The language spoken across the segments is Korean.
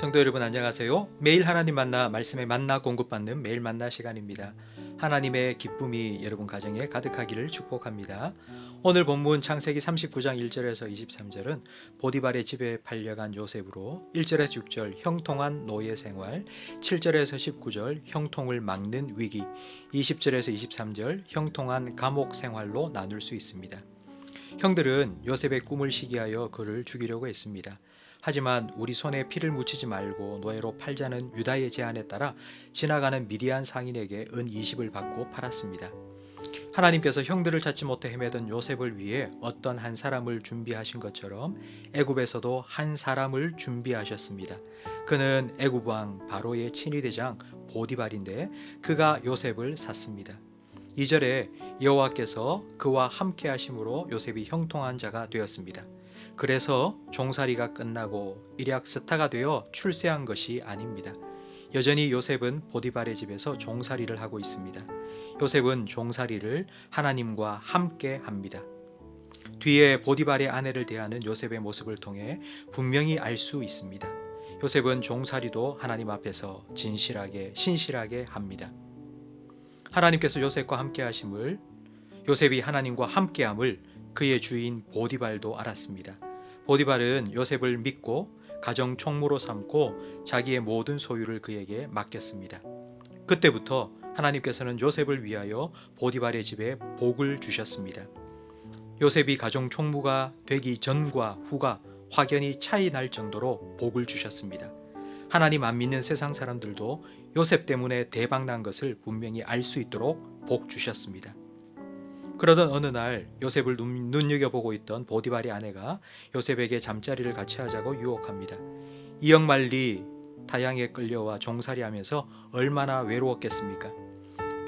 성도 여러분 안녕하세요. 매일 하나님 만나 말씀에 만나 공급받는 매일 만나 시간입니다. 하나님의 기쁨이 여러분 가정에 가득하기를 축복합니다. 오늘 본문 창세기 39장 1절에서 23절은 보디발의 집에 팔려간 요셉으로 1절에서 6절 형통한 노예 생활, 7절에서 19절 형통을 막는 위기, 20절에서 23절 형통한 감옥 생활로 나눌 수 있습니다. 형들은 요셉의 꿈을 시기하여 그를 죽이려고 했습니다. 하지만 우리 손에 피를 묻히지 말고 노예로 팔자는 유다의 제안에 따라 지나가는 미디안 상인에게 은 20을 받고 팔았습니다. 하나님께서 형들을 찾지 못해 헤매던 요셉을 위해 어떤 한 사람을 준비하신 것처럼 애굽에서도 한 사람을 준비하셨습니다. 그는 애굽 왕 바로의 친위대장 보디발인데 그가 요셉을 샀습니다. 2절에 여호와께서 그와 함께 하심으로 요셉이 형통한 자가 되었습니다. 그래서 종살이가 끝나고 일약 스타가 되어 출세한 것이 아닙니다. 여전히 요셉은 보디발의 집에서 종살이를 하고 있습니다. 요셉은 종살이를 하나님과 함께 합니다. 뒤에 보디발의 아내를 대하는 요셉의 모습을 통해 분명히 알 수 있습니다. 요셉은 종살이도 하나님 앞에서 진실하게 신실하게 합니다. 하나님께서 요셉과 함께 하심을 요셉이 하나님과 함께함을 그의 주인 보디발도 알았습니다. 보디발은 요셉을 믿고 가정 총무로 삼고 자기의 모든 소유를 그에게 맡겼습니다. 그때부터 하나님께서는 요셉을 위하여 보디발의 집에 복을 주셨습니다. 요셉이 가정 총무가 되기 전과 후가 확연히 차이 날 정도로 복을 주셨습니다. 하나님 안 믿는 세상 사람들도 요셉 때문에 대박 난 것을 분명히 알 수 있도록 복 주셨습니다. 그러던 어느 날 요셉을 눈, 눈여겨보고 있던 보디발의 아내가 요셉에게 잠자리를 같이 하자고 유혹합니다. 이역 말리 타양에 끌려와 종살이하면서 얼마나 외로웠겠습니까?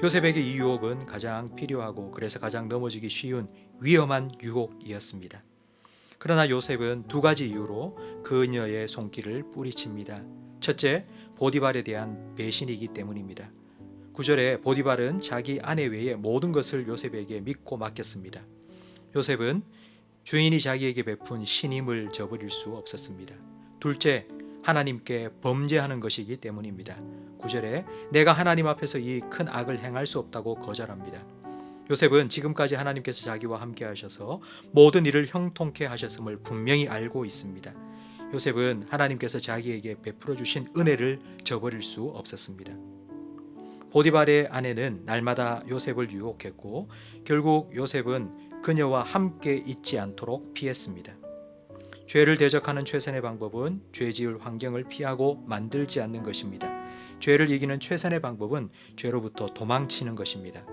요셉에게 이 유혹은 가장 필요하고 그래서 가장 넘어지기 쉬운 위험한 유혹이었습니다. 그러나 요셉은 두 가지 이유로 그녀의 손길을 뿌리칩니다. 첫째, 보디발에 대한 배신이기 때문입니다. 9절에 보디발은 자기 아내 외에 모든 것을 요셉에게 믿고 맡겼습니다. 요셉은 주인이 자기에게 베푼 신임을 저버릴 수 없었습니다. 둘째, 하나님께 범죄하는 것이기 때문입니다. 9절에 내가 하나님 앞에서 이 큰 악을 행할 수 없다고 거절합니다. 요셉은 지금까지 하나님께서 자기와 함께 하셔서 모든 일을 형통케 하셨음을 분명히 알고 있습니다. 요셉은 하나님께서 자기에게 베풀어 주신 은혜를 저버릴 수 없었습니다. 보디발의 아내는 날마다 요셉을 유혹했고 결국 요셉은 그녀와 함께 있지 않도록 피했습니다. 죄를 대적하는 최선의 방법은 죄 지을 환경을 피하고 만들지 않는 것입니다. 죄를 이기는 최선의 방법은 죄로부터 도망치는 것입니다.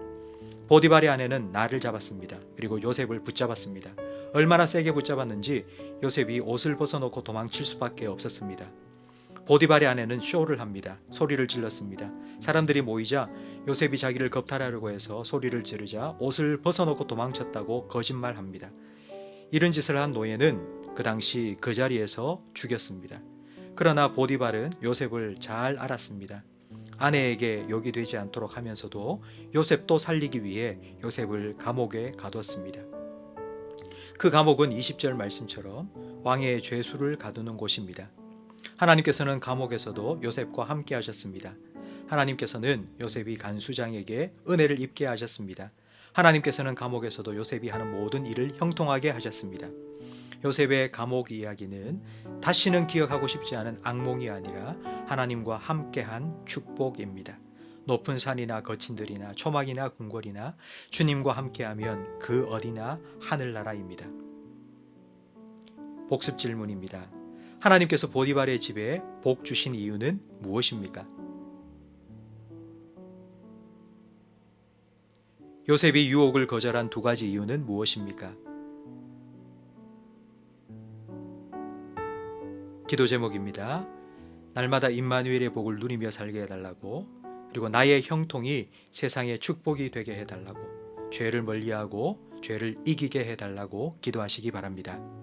보디발의 아내는 나를 잡았습니다. 그리고 요셉을 붙잡았습니다. 얼마나 세게 붙잡았는지 요셉이 옷을 벗어놓고 도망칠 수밖에 없었습니다. 보디발의 아내는 쇼를 합니다. 소리를 질렀습니다. 사람들이 모이자 요셉이 자기를 겁탈하려고 해서 소리를 지르자 옷을 벗어놓고 도망쳤다고 거짓말합니다. 이런 짓을 한 노예는 그 당시 그 자리에서 죽였습니다. 그러나 보디발은 요셉을 잘 알았습니다. 아내에게 욕이 되지 않도록 하면서도 요셉도 살리기 위해 요셉을 감옥에 가뒀습니다. 그 감옥은 20절 말씀처럼 왕의 죄수를 가두는 곳입니다. 하나님께서는 감옥에서도 요셉과 함께 하셨습니다. 하나님께서는 요셉이 간수장에게 은혜를 입게 하셨습니다. 하나님께서는 감옥에서도 요셉이 하는 모든 일을 형통하게 하셨습니다. 요셉의 감옥 이야기는 다시는 기억하고 싶지 않은 악몽이 아니라 하나님과 함께한 축복입니다. 높은 산이나 거친 들이나 초막이나 궁궐이나 주님과 함께하면 그 어디나 하늘나라입니다. 복습 질문입니다. 하나님께서 보디발의 집에 복 주신 이유는 무엇입니까? 요셉이 유혹을 거절한 두 가지 이유는 무엇입니까? 기도 제목입니다. 날마다 임마누엘의 복을 누리며 살게 해달라고 그리고 나의 형통이 세상의 축복이 되게 해달라고 죄를 멀리하고 죄를 이기게 해달라고 기도하시기 바랍니다.